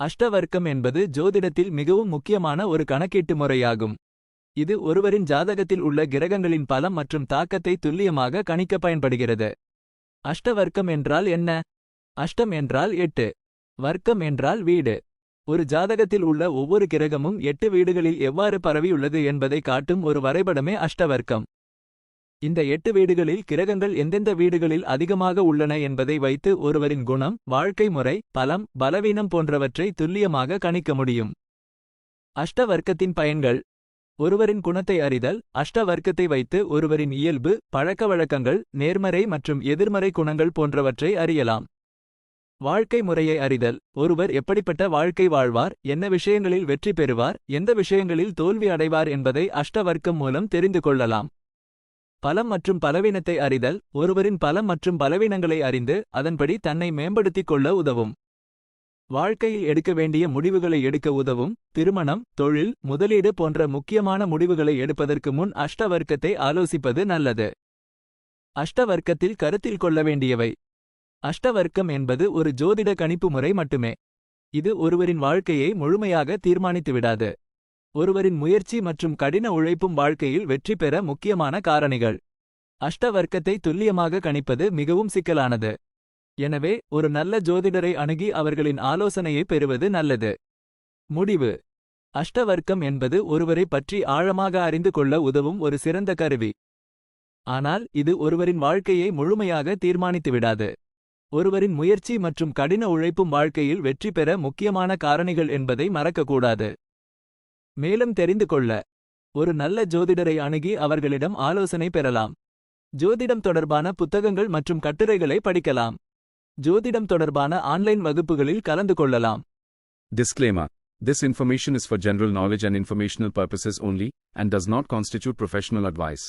அஷ்டவர்க்கம் என்பது ஜோதிடத்தில் மிகவும் முக்கியமான ஒரு கணக்கீட்டு முறையாகும் இது ஒருவரின் ஜாதகத்தில் உள்ள கிரகங்களின் பலம் மற்றும் தாக்கத்தை துல்லியமாக கணிக்க பயன்படுகிறது. அஷ்டவர்க்கம் என்றால் என்ன? அஷ்டம் என்றால் எட்டு. வர்க்கம் என்றால் வீடு. ஒரு ஜாதகத்தில் உள்ள ஒவ்வொரு கிரகமும் எட்டு வீடுகளில் எவ்வாறு பரவியுள்ளது என்பதை காட்டும் ஒரு வரைபடமே அஷ்டவர்க்கம். இந்த எட்டு வீடுகளில் கிரகங்கள் எந்தெந்த வீடுகளில் அதிகமாக உள்ளன என்பதை வைத்து ஒருவரின் குணம் வாழ்க்கை முறை பலம் பலவீனம் போன்றவற்றை துல்லியமாக கணிக்க முடியும். அஷ்டவர்க்கத்தின் பயன்கள். ஒருவரின் குணத்தை அறிதல் அஷ்டவர்க்கத்தை வைத்து ஒருவரின் இயல்பு பழக்கவழக்கங்கள் நேர்மறை மற்றும் எதிர்மறை குணங்கள் போன்றவற்றை அறியலாம். வாழ்க்கை முறையை அறிதல். ஒருவர் எப்படிப்பட்ட வாழ்க்கை வாழ்வார் என்ன விஷயங்களில் வெற்றி பெறுவார் எந்த விஷயங்களில் தோல்வி அடைவார் என்பதை அஷ்டவர்க்கம் மூலம் தெரிந்து கொள்ளலாம். பலம் மற்றும் பலவீனத்தை அறிதல் ஒருவரின் பலம் மற்றும் பலவீனங்களை அறிந்து அதன்படி தன்னை மேம்படுத்திக் கொள்ள உதவும். வாழ்க்கையில் எடுக்க வேண்டிய முடிவுகளை எடுக்க உதவும். திருமணம் தொழில் முதலீடு போன்ற முக்கியமான முடிவுகளை எடுப்பதற்கு முன் அஷ்டவர்க்கத்தை ஆலோசிப்பது நல்லது. அஷ்டவர்க்கத்தில் கருத்தில் கொள்ள வேண்டியவை. அஷ்டவர்க்கம் என்பது ஒரு ஜோதிட கணிப்பு முறை மட்டுமே. இது ஒருவரின் வாழ்க்கையை முழுமையாக தீர்மானித்துவிடாது. ஒருவரின் முயற்சி மற்றும் கடின உழைப்பும் வாழ்க்கையில் வெற்றி பெற முக்கியமான காரணிகள். அஷ்டவர்க்கத்தை துல்லியமாக கணிப்பது மிகவும் சிக்கலானது. எனவே ஒரு நல்ல ஜோதிடரை அணுகி அவர்களின் ஆலோசனையை பெறுவது நல்லது. முடிவு. அஷ்டவர்க்கம் என்பது ஒருவரை பற்றி ஆழமாக அறிந்து கொள்ள உதவும் ஒரு சிறந்த கருவி. ஆனால் இது ஒருவரின் வாழ்க்கையை முழுமையாக தீர்மானித்துவிடாது ஒருவரின் முயற்சி மற்றும் கடின உழைப்பும் வாழ்க்கையில் வெற்றி பெற முக்கியமான காரணிகள் என்பதை மறக்கக்கூடாது. மேலும் தெரிந்து கொள்ள ஒரு நல்ல ஜோதிடரை அணுகி அவர்களிடம் ஆலோசனை பெறலாம் ஜோதிடம் தொடர்பான புத்தகங்கள் மற்றும் கட்டுரைகளை படிக்கலாம் ஜோதிடம் தொடர்பான ஆன்லைன் வகுப்புகளில் கலந்து கொள்ளலாம் disclaimer this information is for general knowledge and informational purposes only and does not constitute professional advice